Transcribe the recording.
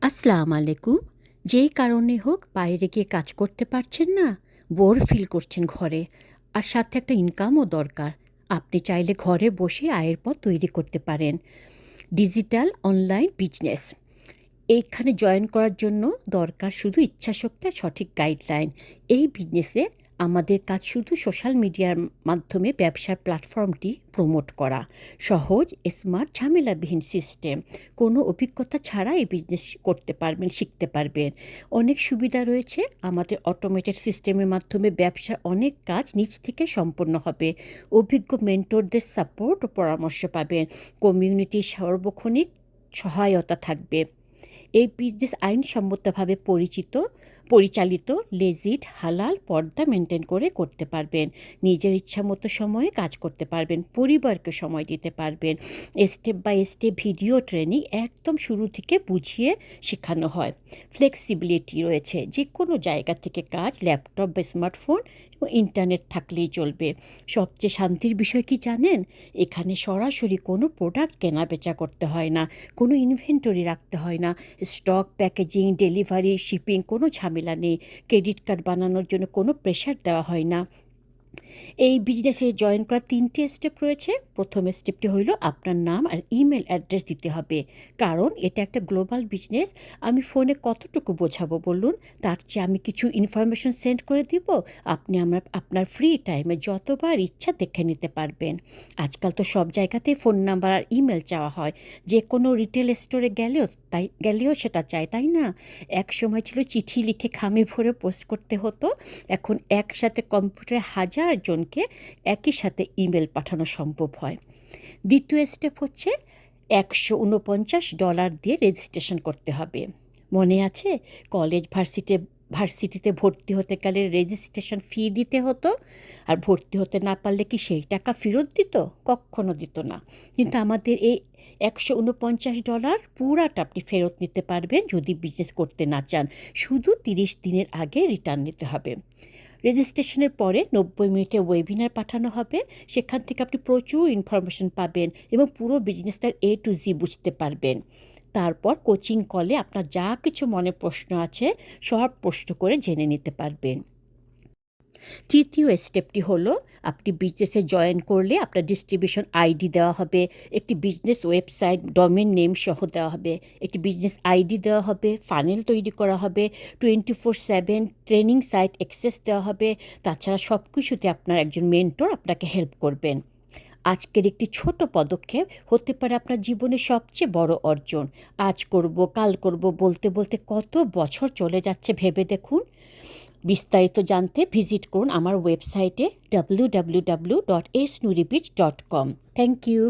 আসসালামু আলাইকুম যেই কারণে হোক বাইরে গিয়ে কাজ করতে পারছেন না, বোর ফিল করছেন ঘরে। আর সাথে একটা ইনকামও দরকার। আপনি চাইলে ঘরে বসে আয়ের পথ তৈরি করতে পারেন। Digital online business. এইখানে জয়েন করার জন্য দরকার শুধু ইচ্ছাশক্তি আর সঠিক গাইডলাইন এই বিজনেসে আমাদের কাজ শুধু সোশ্যাল মিডিয়ার মাধ্যমে ব্যবসার প্ল্যাটফর্মটি প্রমোট করা। সহজ স্মার্ট ঝামেলাবিহীন সিস্টেম কোনো অভিজ্ঞতা ছাড়া এই বিজনেস করতে পারবেন, শিখতে পারবেন। অনেক সুবিধা রয়েছে। আমাদের অটোমেটেড সিস্টেমের মাধ্যমে ব্যবসার অনেক কাজ নিজ থেকে সম্পন্ন হবে। অভিজ্ঞ মেন্টরদের সাপোর্ট ও পরামর্শ পাবেন। কমিউনিটির সার্বক্ষণিক সহায়তা থাকবে। এই বিজনেস আইনসম্মতভাবে পরিচিত। পরিচালিত, লেজিট, হালাল পর্দা মেনটেন করে করতে পারবেন। নিজের ইচ্ছা মতো সময়ে কাজ করতে পারবেন, পরিবারকে সময় দিতে পারবেন। Step by step video training একদম শুরু থেকে বুঝিয়ে শেখানো হয়। ফ্লেক্সিবিলিটি রয়েছে যে কোনো জায়গা থেকে কাজ, ল্যাপটপ বা স্মার্টফোন ও ইন্টারনেট থাকলেই চলবে। সবচেয়ে শান্তির বিষয় কি জানেন? এখানে সরাসরি কোনো প্রোডাক্ট কেনা বেচা করতে হয় না, কোনো ইনভেন্টরি রাখতে হয় না। স্টক, প্যাকেজিং, ডেলিভারি, শিপিং, কোনো ঝামেলা নেই ক্রেডিট কার্ড বানানোর জন্য কোনো প্রেশার দেওয়া হয় না। এই বিজনেসে জয়েন করার তিনটে স্টেপ রয়েছে। প্রথম স্টেপটি হইল আপনার নাম আর ইমেল অ্যাড্রেস দিতে হবে। কারণ এটা একটা গ্লোবাল বিজনেস আমি ফোনে কতটুকু বোঝাবো বলুন? তার চেয়ে আমি কিছু ইনফরমেশন সেন্ড করে দিব। আপনি আমার, আপনার ফ্রি টাইমে যতবার ইচ্ছা দেখে নিতে পারবেন। আজকাল তো সব জায়গাতেই ফোন নাম্বার আর ইমেল চাওয়া হয়। যে কোনো রিটেল স্টোরে গেলেও তাই গেলেও সেটা চায়। তাই না? এক সময় ছিল চিঠি লিখে খামে ভরে পোস্ট করতে হতো। এখন একসাথে কম্পিউটারে হাজার জনকে একই সাথে ইমেল পাঠানো সম্ভব হয়। দ্বিতীয় স্টেপ হচ্ছে একশো উনপঞ্চাশ ডলার দিয়ে রেজিস্ট্রেশন করতে হবে। মনে আছে? কলেজ ভার্সিটি ভার্সিটিতে ভর্তি হতে গেলে রেজিস্ট্রেশন ফি দিতে হতো। আর ভর্তি হতে না পারলে কি সেই টাকা ফেরত দিত? কখনো দিত না। কিন্তু আমাদের এই একশো উনপঞ্চাশ ডলার পুরাটা আপনি ফেরত নিতে পারবেন যদি বিজনেস করতে না চান। শুধু তিরিশ দিনের আগে রিটার্ন নিতে হবে। রেজিস্ট্রেশনের পরে নব্বই মিনিটে ওয়েবিনার পাঠানো হবে। সেখান থেকে আপনি প্রচুর ইনফরমেশন পাবেন এবং পুরো বিজনেসটার এ টু জি বুঝতে পারবেন। তারপর কোচিং কলে আপনার যা কিছু মনে প্রশ্ন আছে, সব প্রশ্ন করে জেনে নিতে পারবেন। তৃতীয় স্টেপটি হলো, আপনি বিজনেসে জয়েন করলে আপনার ডিস্ট্রিবিউশন আইডি দেওয়া হবে, একটি বিজনেস ওয়েবসাইট ডোমেন নেম সহ দেওয়া হবে, একটি বিজনেস আইডি দেওয়া হবে ফানেল তৈরি করা হবে twenty four seven training site access দেওয়া হবে, তাছাড়া সব কিছুতে আপনার একজন মেন্টর আপনাকে হেল্প করবেন। আজকের একটি ছোট পদক্ষেপ হতে পারে আপনার জীবনের সবচেয়ে বড় অর্জন। আজ করব, কাল করব, বলতে বলতে কত বছর চলে যাচ্ছে ভেবে দেখুন। বিস্তারিত জানতে ভিজিট করুন আমার ওয়েবসাইটে W W W dot S dot com thank you